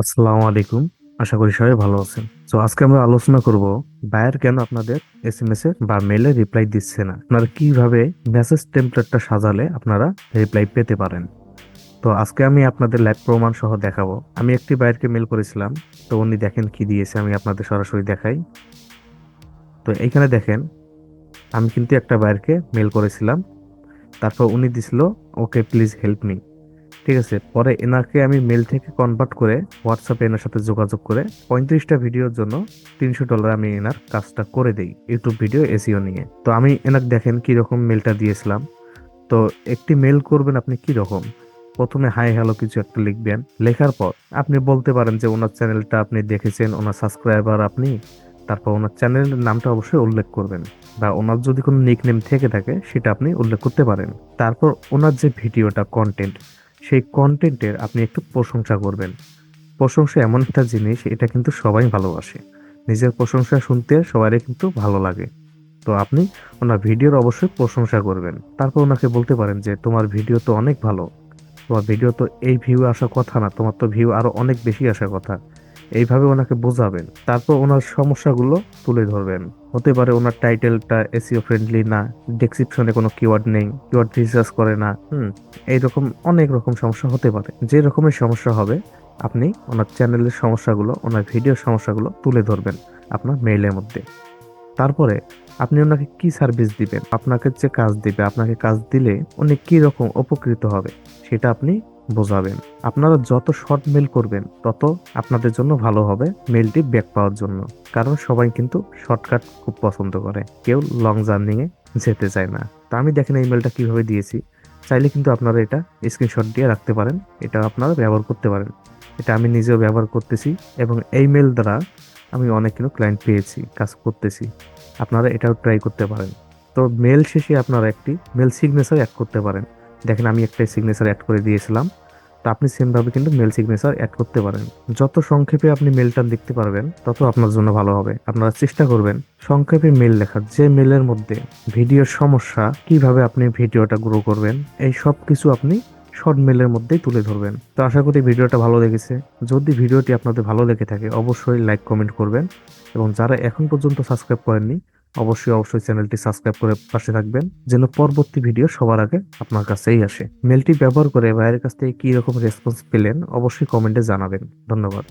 আসসালামু আলাইকুম। আশা করি সবাই ভালো আছেন। তো আজকে আমরা আলোচনা করব, বায়ার কেন আপনাদের এস এম এস এ বা মেলে রিপ্লাই দিচ্ছে না? আপনারা কীভাবে মেসেজ টেমপ্লেটটা সাজালে আপনারা রিপ্লাই পেতে পারেন? তো আজকে আমি আপনাদের লাইভ প্রমাণ সহ দেখাবো। আমি একটি বায়ারকে মেল করেছিলাম, তো উনি দেখেন কি দিয়েছে, আমি আপনাদের সরাসরি দেখাই। তো এইখানে দেখেন, আমি কিন্তু একটা বায়ারকে মেল করেছিলাম। তারপর উনি দিছিল ওকে প্লিজ হেল্প মি ঠিক আছে, পরে এনাকে আমি মেল থেকে কনভার্ট করে হোয়াটসঅ্যাপে এনার সাথে যোগাযোগ করে পঁয়ত্রিশটা ভিডিওর জন্য তিনশো ডলার আমি এনার কাজটা করে দেই ইউটিউব ভিডিও এসিও নিয়ে। তো আমি এনাকে দেখেন কি রকম মেলটা দিয়েছিলাম। তো একটি মেল করবেন আপনি কি রকম প্রথমে হাই হ্যালো কিছু একটা লিখবেন। লেখার পর আপনি বলতে পারেন যে ওনার চ্যানেলটা আপনি দেখেছেন, ওনার সাবস্ক্রাইবার আপনি। তারপর ওনার চ্যানেলের নামটা অবশ্যই উল্লেখ করবেন বা ওনার যদি কোনো নিক নেম থেকে থাকে, সেটা আপনি উল্লেখ করতে পারেন। তারপর ওনার যে ভিডিওটা কন্টেন্ট সেই কন্টেন্টের আপনি একটু প্রশংসা করবেন। প্রশংসা এমন একটা জিনিস, এটা কিন্তু সবাই ভালোবাসে। নিজের প্রশংসা শুনতে সবারই কিন্তু ভালো লাগে। তো আপনি ওনার ভিডিওর অবশ্যই প্রশংসা করবেন। তারপর ওনাকে বলতে পারেন যে, তোমার ভিডিও তো অনেক ভালো। তোমার ভিডিও তো এই ভিউ আসার কথা না, তোমার তো ভিউ আরও অনেক বেশি আসার কথা। এইভাবে ওনাকে বোঝাবেন। তারপর ওনার সমস্যাগুলো তুলে ধরবেন। হতে পারে ওনার টাইটেলটা এসিও ফ্রেন্ডলি না ডেসক্রিপশনে কোনো কিওয়ার্ড নেই কিওয়ার্ড রিসার্চ করে না, হুম, এইরকম অনেক রকম সমস্যা হতে পারে। যে রকমের সমস্যা হবে, আপনি ওনার চ্যানেলের সমস্যাগুলো, ওনার ভিডিওর সমস্যাগুলো তুলে ধরবেন আপনার মেইলের মধ্যে। তারপরে আপনি ওনাকে কি সার্ভিস দিবেন? আপনাকে যে কাজ দিবে, আপনাকে কাজ দিলে উনি কি রকম উপকৃত হবে, সেটা আপনি বোঝাবেন। আপনারা যত শর্ট মেল করবেন, তত আপনাদের জন্য ভালো হবে মেলটি ব্যাক পাওয়ার জন্য। কারণ সবাই কিন্তু শর্টকাট খুব পছন্দ করে। কেউ লং জার্নিং এ যেতে চায় না। তা আমি দেখেন এই মেলটা কীভাবে দিয়েছি। চাইলে কিন্তু আপনারা এটা স্ক্রিনশট দিয়ে রাখতে পারেন। এটা আপনারা ব্যবহার করতে পারেন। এটা আমি নিজেও ব্যবহার করতেছি এবং এই মেল দ্বারা আমি অনেক কিন্তু ক্লায়েন্ট পেয়েছি, কাজ করতেছি। আপনারা এটাও ট্রাই করতে পারেন। তো মেল শেষে আপনারা একটি মেল সিগনেচার অ্যাড করতে পারেন। দেখেন আমি একটা সিগনেচার অ্যাড করে দিয়েছিলাম। তো আপনি সেমভাবে কিন্তু মেল সিগনেচার অ্যাড করতে পারেন। যত সংক্ষেপে আপনি মেলটা লিখতে পারবেন, তত আপনার জন্য ভালো হবে। আপনারা চেষ্টা করবেন সংক্ষেপে মেল লেখার। যে মেলের মধ্যে ভিডিওর সমস্যা, কীভাবে আপনি ভিডিওটা গ্রো করবেন, এই সব কিছু আপনি শর্ট মেলের মধ্যেই তুলে ধরবেন। তো আশা করি ভিডিওটা ভালো লেগেছে। যদি ভিডিওটি আপনাদের ভালো লেগে থাকে, অবশ্যই লাইক কমেন্ট করবেন। এবং যারা এখন পর্যন্ত সাবস্ক্রাইব করেননি অবশ্যই অবশ্যই চ্যানেলটি সাবস্ক্রাইব করে পাশে থাকবেন, যেন পরবর্তী ভিডিও সবার আগে আপনার কাছেই আসে। মেলটি ব্যবহার করে ভাইয়ের কাছ থেকে কি রকম রেসপন্স পেলেন অবশ্যই কমেন্টে জানাবেন। ধন্যবাদ।